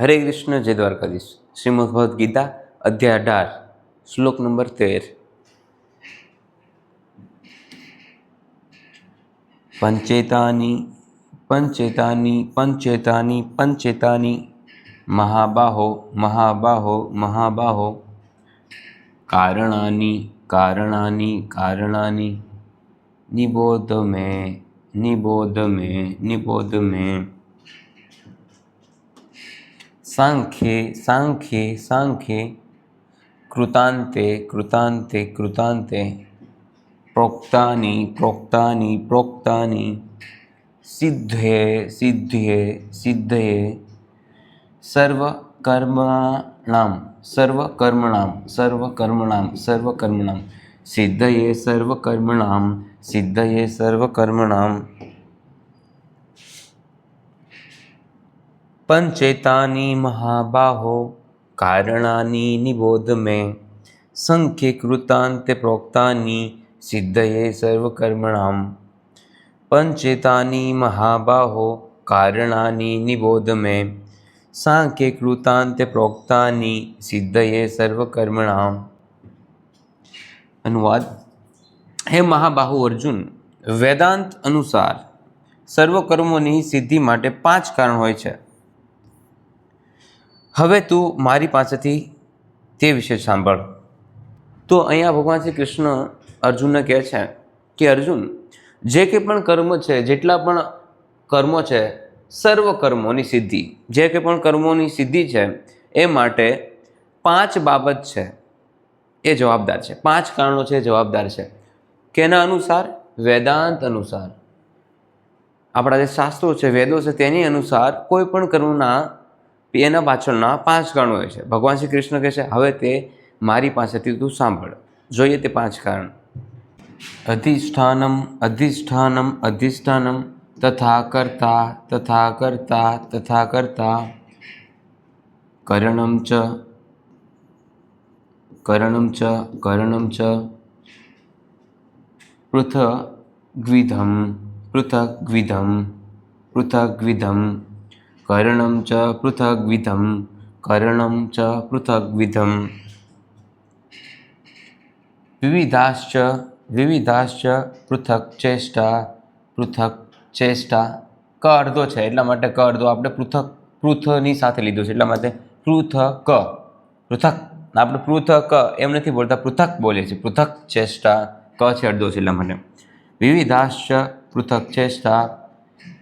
હરે કૃષ્ણ જય દ્વારકાધીશ શ્રીમદ ભગવદ્ ગીતા અધ્યાય અઢાર શ્લોક નંબર તેર પંચેતાની પંચેતાની પંચેતાની પંચેતાની મહાબાહો મહાબાહો મહાબાહો કારણાની કારણાની કારણાની નિબોધ મે નિબોધ મે નિબોધ મે સાંખ્યે સાંખ્યે સાંખ્યે કૃતાંતે કૃતાંતે કૃતાંતે પ્રોક્તાની પ્રોક્તાની પ્રોક્તાની સિદ્ધે સિદ્ધે સિદ્ધે સર્વકર્મણામ સર્વકર્મણામ સર્વકર્મણામ સર્વકર્મણામ સિદ્ધયે સર્વકર્મણામ સિદ્ધયે સર્વકર્મણામ પંચેતાની મહાબાહો, કારણાની નિબોધ મે. સંખ્ય કૃતાંતે પ્રોક્તાની સિદ્ધયે સર્વકર્મણામ. પંચેતાની મહાબાહો, કારણાની નિબોધ મે. સાંખ્ય કૃતાંતે પ્રોક્તાની સિદ્ધયે સર્વકર્મણામ. અનુવાદ. હે મહાબાહુ અર્જુન, વેદાંત અનુસાર સર્વ કર્મોની સિદ્ધિ માટે પાંચ કારણ હોય છે. હવે તું મારી પાસેથી તે વિશે સાંભળ. તો અહીંયા ભગવાન શ્રી કૃષ્ણ અર્જુનને કહે છે કે, અર્જુન, જે કંઈ પણ કર્મ છે, જેટલા પણ કર્મો છે, સર્વ કર્મોની સિદ્ધિ, જે કંઈ પણ કર્મોની સિદ્ધિ છે, એ માટે પાંચ બાબત છે, એ જવાબદાર છે. પાંચ કારણો છે જવાબદાર છે. કેના અનુસાર? વેદાંત અનુસાર. આપણા જે શાસ્ત્રો છે, વેદો છે, તેની અનુસાર કોઈ પણ કર્મના એના પાછળના પાંચ કારણો હોય છે. ભગવાન શ્રી કૃષ્ણ કહે છે, હવે તે મારી પાસેથી તું સાંભળ. જોઈએ તે પાંચ કારણ. અધિષ્ઠાનમ અધિષ્ઠાનમ અધિષ્ઠાનમ, તથા કર્તા, તથા કરતા તથા કરતા, કરણમ ચ કરણમ ચ કરણમ ચ, પૃથગ્વિધમ પૃથગ્વિધમ પૃથગ્વિધમ કરણમ ચ પૃથગ્વિધમ કરણમ ચ પૃથગ્વિધમ વિવિધાશ્ચ વિવિધાશ્ચ પૃથક ચેષ્ટા પૃથક ચેષ્ટા ક અર્ધો છે, એટલા માટે ક અર્ધો આપણે પૃથક, પૃથની સાથે લીધું છે, એટલા માટે પૃથક. પૃથક. આપણે પૃથક, એમ નથી બોલતા, પૃથક બોલીએ છીએ પૃથક ચેષ્ટા ક છે અડધો છે, એટલા માટે. વિવિધાશ્ચ પૃથક ચેષ્ટા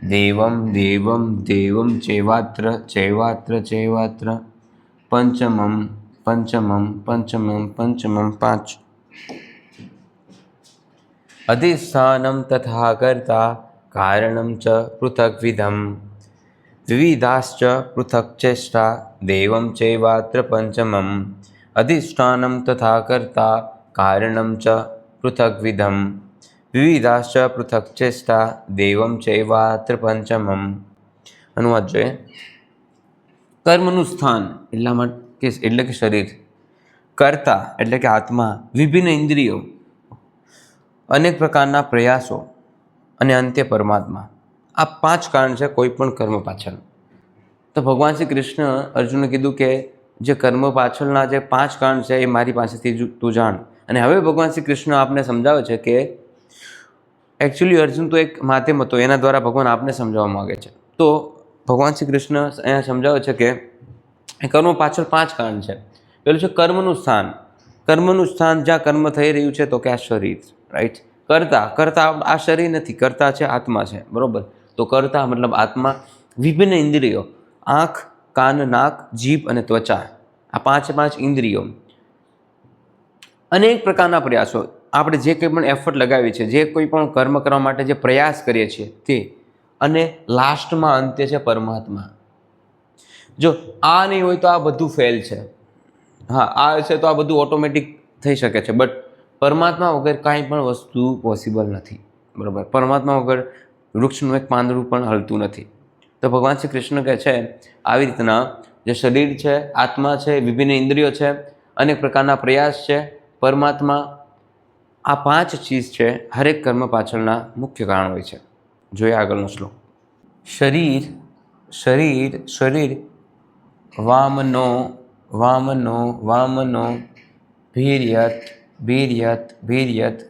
દેવમ દેવમ દેવમ ચેવાત્ર, ચૈવાત્ર ચૈવાત્ર, પંચમમ પંચમમ પંચમમ પંચમમ પાંચ. અધિષ્ઠાનમ તથા કરતા કારણમ ચ પૃથગ્વિધમ વિવિધાશ્ચ પૃથક ચેષ્ટા દેવમ ચૈવાત્ર પંચમમ. અધિષ્ઠાનમ તથા કરતા કારણમ ચ પૃથગ્વિધમ વિવિધાશ્ચ પૃથક ચેષ્ટા દેવમ ચૈવાત્ર પંચમમ અનુવાદ જોઈએ કર્મનું સ્થાન એટલા માટે એટલે કે શરીર કર્તા એટલે કે આત્મા વિભિન્ન ઇન્દ્રિયો અનેક પ્રકારના પ્રયાસો અને અંત્ય પરમાત્મા આ પાંચ કારણ છે કોઈ પણ કર્મ પાછળ તો ભગવાન શ્રી કૃષ્ણ અર્જુને કીધું કે જે કર્મ પાછળના જે પાંચ કારણ છે એ મારી પાસેથી તું જાણ અને હવે ભગવાન શ્રી કૃષ્ણ આપને સમજાવે છે કે એકચ્યુઅલી અર્જુન તો એક માધ્યમ હતો, એના દ્વારા ભગવાન આપને સમજાવવા માગે છે. તો ભગવાન શ્રી કૃષ્ણ અહીંયા સમજાવે છે કે કર્મ પાછળ પાંચ કારણ છે. પેલું છે કર્મનું સ્થાન. કર્મનું સ્થાન જ્યાં કર્મ થઈ રહ્યું છે તો કે આ શરીર રાઈટ કરતા કરતા આ શરીર નથી, કરતા છે આત્મા છે, બરાબર? તો કરતા મતલબ આત્મા, વિભિન્ન ઇન્દ્રિયો, આંખ, કાન, નાક, જીભ અને ત્વચા. આ પાંચે પાંચ ઇન્દ્રિયો. અનેક પ્રકારના પ્રયાસો. આપણે જે કંઈ પણ એફર્ટ લગાવીએ છીએ, જે કોઈ પણ કર્મ કરવા માટે જે પ્રયાસ કરીએ છીએ તે, અને લાસ્ટમાં અંત્ય છે પરમાત્મા. જો આ નહીં હોય તો આ બધું ફેલ છે. હા, આ છે તો આ બધું ઓટોમેટિક થઈ શકે છે બટ પરમાત્મા વગર કાંઈ પણ વસ્તુ પોસિબલ નથી. બરાબર? પરમાત્મા વગર વૃક્ષનું એક પાંદડું પણ હલતું નથી. તો ભગવાન શ્રી કૃષ્ણ કહે છે, આવી રીતના જે શરીર છે, આત્મા છે, વિભિન્ન ઇન્દ્રિયો છે, અનેક પ્રકારના પ્રયાસ છે, પરમાત્મા આ પાંચ ચીજ છે હરેક કર્મ પાછળના મુખ્ય કારણ હોય છે. જોઈએ આગળનો શ્લોક. શરીર શરીર શરીર, વામનો વામનો વામનો, ભીર્યત ભીર્યત ભીર્યત.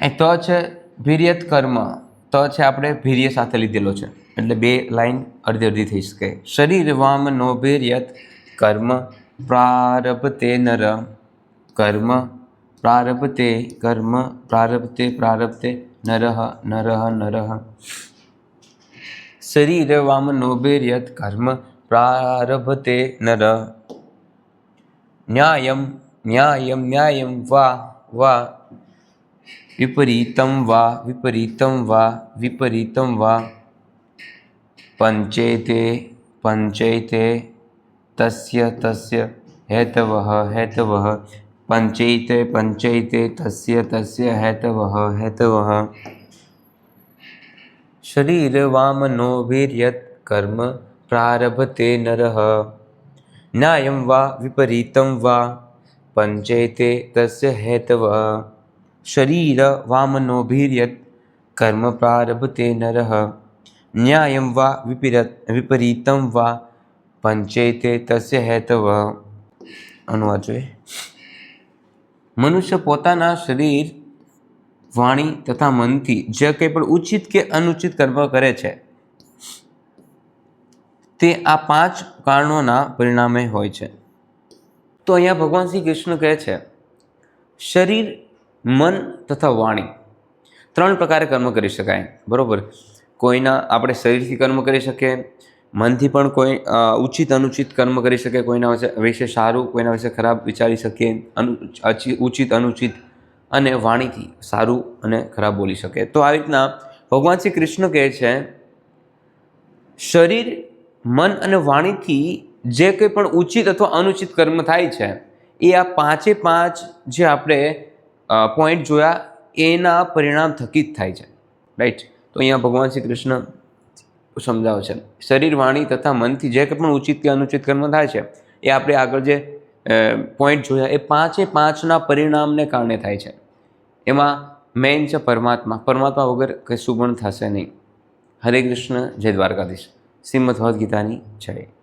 અહીં તો છે ભીર્યત કર્મ. તો છે આપણે ભીર્ય સાથે લીધેલો છે. એટલે બે લાઈન અડધી અડધી થઈ શકે. શરીર, વામનો, ભીર્યત, કર્મ. પ્રારભતે નર. કર્મ પ્રારબ્ધે કર્મ પ્રારબ્ધે પ્રારબ્ધે નરહ નરહ નરહ શરીર વામ નોભેર્યત કર્મ પ્રારબ્ધે નર. ન્યાયમ ન્યાયમ ન્યાયમ વા વા. વિપરીતમ વા વિપરીતમ વા વિપરીતમ વા. પંચેતે, પંચૈતે. તસ્ય તસ્ય. હેતવ હેતવ. પંચૈતે પંચૈતે તસ્ય તસ્ય હેતવઃ હેતવઃ શરીરવામનો વીર્યત કર્મ પ્રારભતે નરઃ ન્યાયં વા વિપરીतं વા પંચૈતે તસ્ય હેતવઃ શરીર વામનો ભીર્યત કર્મ પ્રારભતે નરઃ ન્યાયં વા વિપરીત વિપરીतं વા પંચૈતે તસ્ય હેતવઃ અનુવાદ જોઈએ મનુષ્ય પોતાના શરીર, વાણી તથા મનથી જે કંઈ પણ ઉચિત કે અનુચિત કર્મ કરે છે, તે આ પાંચ કારણોના પરિણામે હોય છે. તો અહીંયા ભગવાન શ્રી કૃષ્ણ કહે છે, શરીર, મન તથા વાણી ત્રણ પ્રકારે કર્મ કરી શકાય. બરોબર? કોઈના આપણે શરીરથી કર્મ કરી શકીએ મનથી પણ કોઈ ઉચિત અનુચિત કર્મ કરી શકે, કોઈના વિશે- સારું, કોઈના વિશે ખરાબ વિચારી શકીએ અનુ ઉચિત, અનુચિત અને વાણીથી સારું અને ખરાબ બોલી શકે. તો આવી રીતના ભગવાન શ્રી કૃષ્ણ કહે છે, શરીર, મન અને વાણીથી જે કંઈ પણ ઉચિત અથવા અનુચિત કર્મ થાય છે, એ આ પાંચે પાંચ જે આપણે પોઈન્ટ જોયા, એના પરિણામ થકી જ થાય છે. રાઈટ તો અહીંયા ભગવાન શ્રી કૃષ્ણ સમજાવે છે. શરીર, વાણી તથા મનથી જે કંઈ પણ ઉચિત કે અનુચિત કર્મ થાય છે, એ આપણે આગળ જે પોઈન્ટ જોયા, એ પાંચે પાંચના પરિણામને કારણે થાય છે. એમાં મેઇન છે પરમાત્મા. પરમાત્મા વગર કશું પણ થશે નહીં. હરે કૃષ્ણ, જય દ્વારકાધીશ. શ્રીમદ ભગવદ્ ગીતાની જય.